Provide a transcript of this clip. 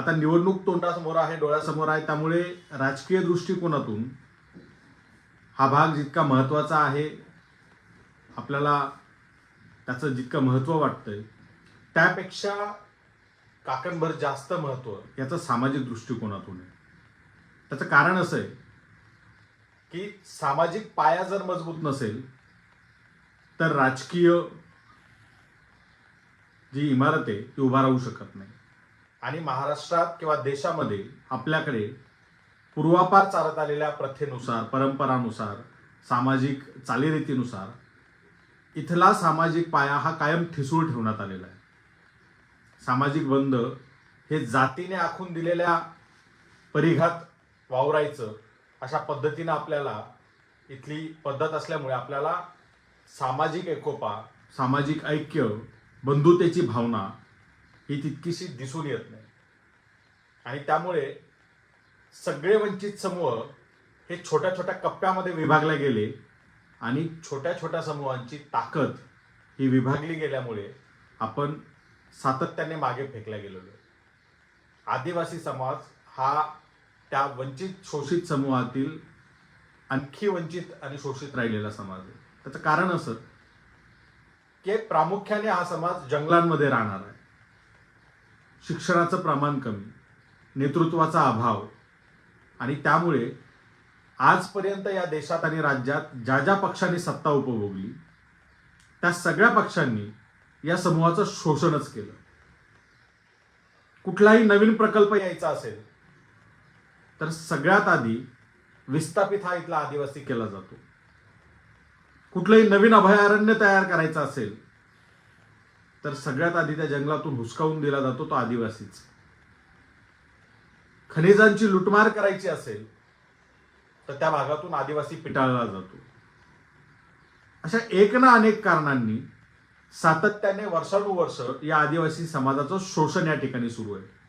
आता निवडणूक तोंडासमोर आहे डोळ्यासमोर आहे. त्यामुळे राजकीय दृष्टिकोनातून हा भाग जितका महत्त्वाचा आहे आपल्याला त्याचं जितकं महत्त्व वाटतंय त्यापेक्षा काकणभर जास्त महत्त्व याचं सामाजिक दृष्टिकोनातून आहे. त्याचं कारण असं आहे की सामाजिक पाया जर मजबूत नसेल तर राजकीय जी इमारत आहे ती उभा राहू शकत नाही. आणि महाराष्ट्रात किंवा देशामध्ये आपल्याकडे पूर्वापार चालत आलेल्या प्रथेनुसार परंपरानुसार सामाजिक चालीरीतीनुसार इथला सामाजिक पाया हा कायम ठिसूळ ठेवण्यात आलेला आहे. सामाजिक बंध हे जातीने आखून दिलेल्या परिघात वावरायचं अशा पद्धतीनं आपल्याला इथली पद्धत असल्यामुळे आपल्याला सामाजिक एकोपा सामाजिक ऐक्य बंधुतेची भावना ही तितकीशी दिसून येत नाही. आणि त्यामुळे सगळे वंचित समूह हे छोट्या छोट्या कप्प्यामध्ये विभागले गेले आणि छोट्या छोट्या समूहांची ताकद ही विभागली गेल्यामुळे आपण सातत्याने मागे फेकल्या गेलेलो. आदिवासी समाज हा त्या वंचित शोषित समूहातील आणखी वंचित आणि शोषित राहिलेला समाज आहे. त्याचं कारण असं की प्रामुख्याने हा समाज जंगलांमध्ये राहणार आहे. शिक्षणाचं प्रमाण कमी नेतृत्वाचा अभाव आणि त्यामुळे आजपर्यंत या देशात आणि राज्यात ज्या ज्या पक्षांनी सत्ता उपभोगली त्या सगळ्या पक्षांनी या समूहाचं शोषणच केलं. कुठलाही नवीन प्रकल्प यायचा असेल तर सगळ्यात आधी विस्थापित हा इथला आदिवासी केला जातो. कुठलंही नवीन अभयारण्य तयार करायचं असेल तर सगळ्यात आधी त्या जंगलातून हुसकावून दिला जातो तो आदिवासीच. खनिजांची लुटमार करायची असेल तर त्या भागातून आदिवासी पिटाळला जातो. अशा एक ना अनेक कारणांनी सातत्याने वर्षानुवर्ष या आदिवासी समाजाचं शोषण या ठिकाणी सुरू आहे.